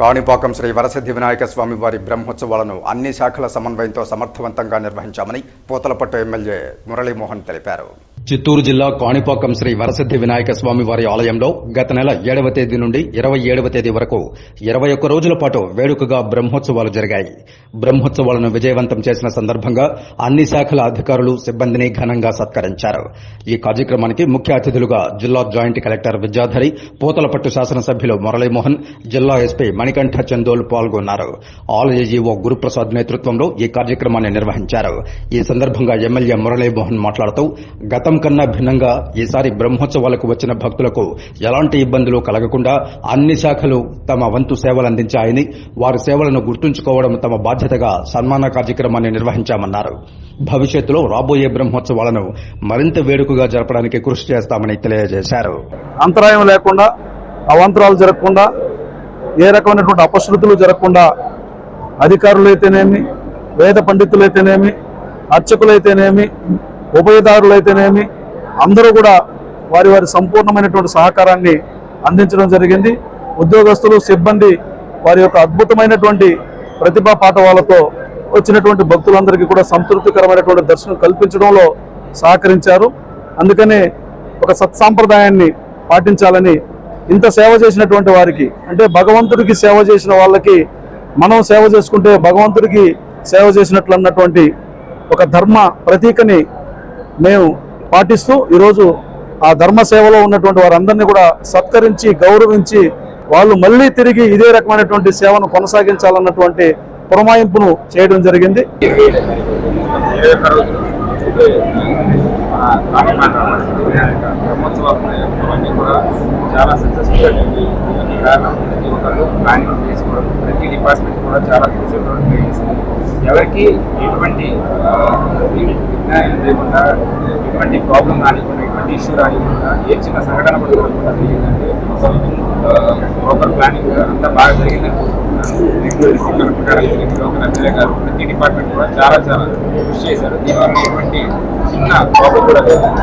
కాణిపాకం శ్రీ వరసిద్ధి వినాయక స్వామి వారి బ్రహ్మోత్సవాలను అన్ని శాఖల సమన్వయంతో సమర్థవంతంగా నిర్వహించామని పూతలపట్టు ఎమ్మెల్యే మురళీమోహన్ తెలిపారు. చిత్తూరు జిల్లా కాణిపాకం శ్రీ వరసిద్ది వినాయక స్వామి వారి ఆలయంలో గత నెల ఏడవ తేదీ నుండి ఇరవై ఏడవ తేదీ వరకు ఇరవై ఒక్క రోజుల పాటు వేడుకగా బ్రహ్మోత్సవాలు జరిగాయి. బ్రహ్మోత్సవాలను విజయవంతం చేసిన సందర్భంగా అన్ని శాఖల అధికారులు సిబ్బందిని ఘనంగా సత్కరించారు. ఈ కార్యక్రమానికి ముఖ్య అతిథులుగా జిల్లా జాయింట్ కలెక్టర్ విద్యాధరి పూతలపట్టు శాసనసభ్యులు మురళీమోహన్ జిల్లా ఎస్పీ మణికంఠ చందోల్ పాల్గొన్నారు. ఆలయ జీవో గురుప్రసాద్ నేతృత్వంలో ఈ కార్యక్రమాన్ని నిర్వహించారు. ఈ సందర్భంగా ఎమ్మెల్యే మురళీమోహన్ మాట్లాడుతూ గతం కన్నా భిన్నంగా ఈసారి బ్రహ్మోత్సవాలకు వచ్చిన భక్తులకు ఎలాంటి ఇబ్బందులు కలగకుండా అన్ని శాఖలు తమ వంతు సేవలు అందించాయని వారి సేవలను గుర్తుంచుకోవడం తమ బాధ్యతగా సన్మాన కార్యక్రమాన్ని నిర్వహించామన్నారు. భవిష్యత్తులో రాబోయే బ్రహ్మోత్సవాలను మరింత వేడుకగా జరపడానికి కృషి చేస్తామని తెలియజేశారు. అంతరాయం లేకుండా అవాంతరాలు జరగకుండా ఏ రకమైనటువంటి అపశృతులు జరగకుండా అధికారులైతేనేమి వేద పండితులైతేనేమి అర్చకులైతేనేమి ఉభయదారులైతేనేమి అందరూ కూడా వారి వారి సంపూర్ణమైనటువంటి సహకారాన్ని అందించడం జరిగింది. ఉద్యోగస్తులు సిబ్బంది వారి యొక్క అద్భుతమైనటువంటి ప్రతిభా పాఠవాలతో వచ్చినటువంటి భక్తులందరికీ కూడా సంతృప్తికరమైనటువంటి దర్శనం కల్పించడంలో సహకరించారు. అందుకనే ఒక సత్సాంప్రదాయాన్ని పాటించాలని ఇంత సేవ చేసినటువంటి వారికి అంటే భగవంతుడికి సేవ చేసిన వాళ్ళకి మనం సేవ చేసుకుంటే భగవంతుడికి సేవ చేసినట్లు అన్నటువంటి ఒక ధర్మ ప్రతీకని మేము పాటిస్తూ ఈరోజు ఆ ధర్మ సేవలో ఉన్నటువంటి వారందరినీ కూడా సత్కరించి గౌరవించి వాళ్ళు మళ్ళీ తిరిగి ఇదే రకమైనటువంటి సేవను కొనసాగించాలన్నటువంటి పురమాయింపును చేయడం జరిగింది. చాలా కారణం ప్రతి ఒక్కరు ప్లానింగ్ చేసుకోవడం ప్రతి డిపార్ట్మెంట్ కూడా చాలా ఎవరికి ఎటువంటి ఆ, ఎటువంటి ప్రాబ్లం రానికుండా ఎటువంటి ఇష్యూ రానివ్వకుండా ఏ చిన్న సంఘటన కూడా జరగకుండా జరిగిందంటే ప్రాపర్ ప్లానింగ్ అంతా బాగా జరిగిందని కోరుకుంటున్నాను. లోకల్ ఎమ్మెల్యే గారు ప్రతి డిపార్ట్మెంట్ కూడా చాలా చాలా కృషి చేశారు. దీనివల్ల ఎటువంటి చిన్న ప్రాబ్లం కూడా లేదు.